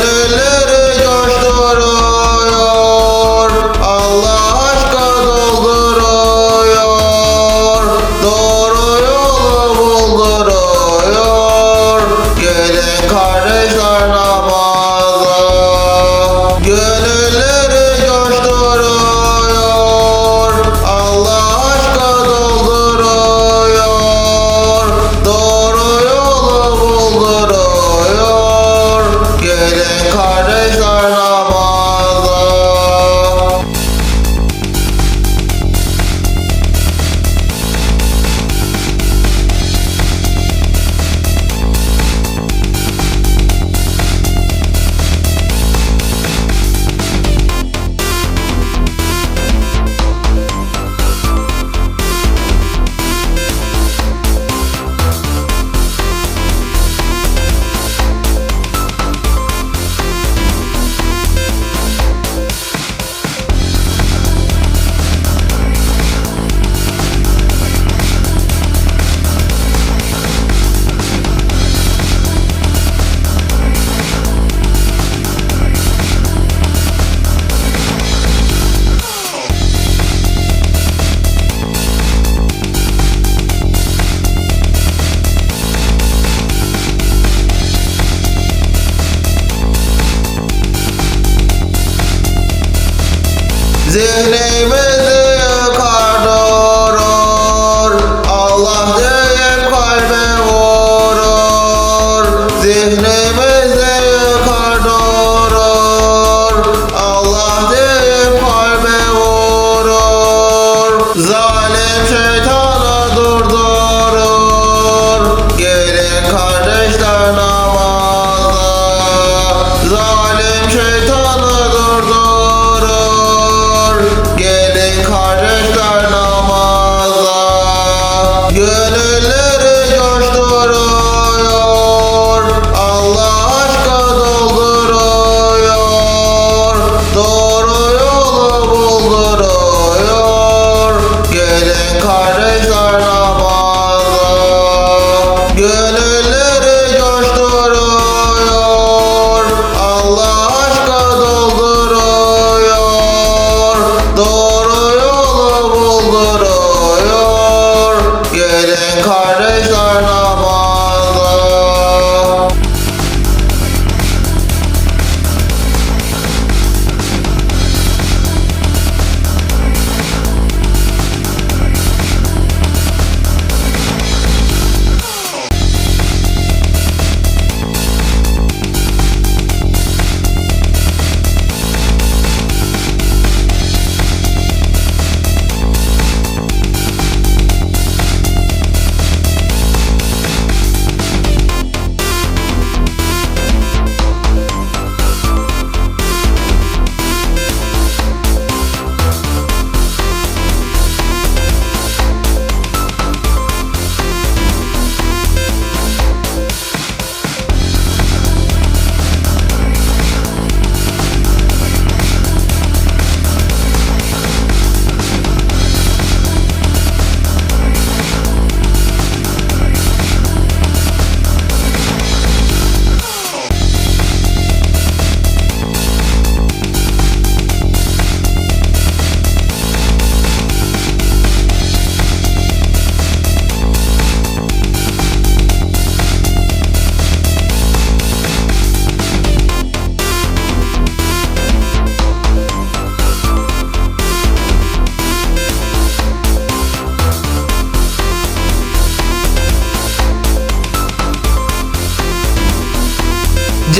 la la Zeynep'e de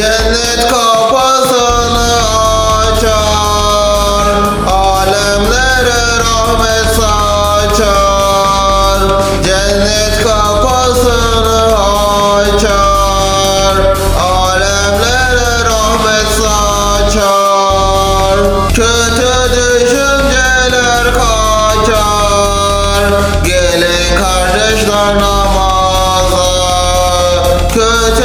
Cennet kapısını açar Alemlere rahmet saçar. Cennet kapısını açar Alemlere rahmet saçar. Kötü düşünceler kaçar Gelin kardeşler namaza. Kötü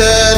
to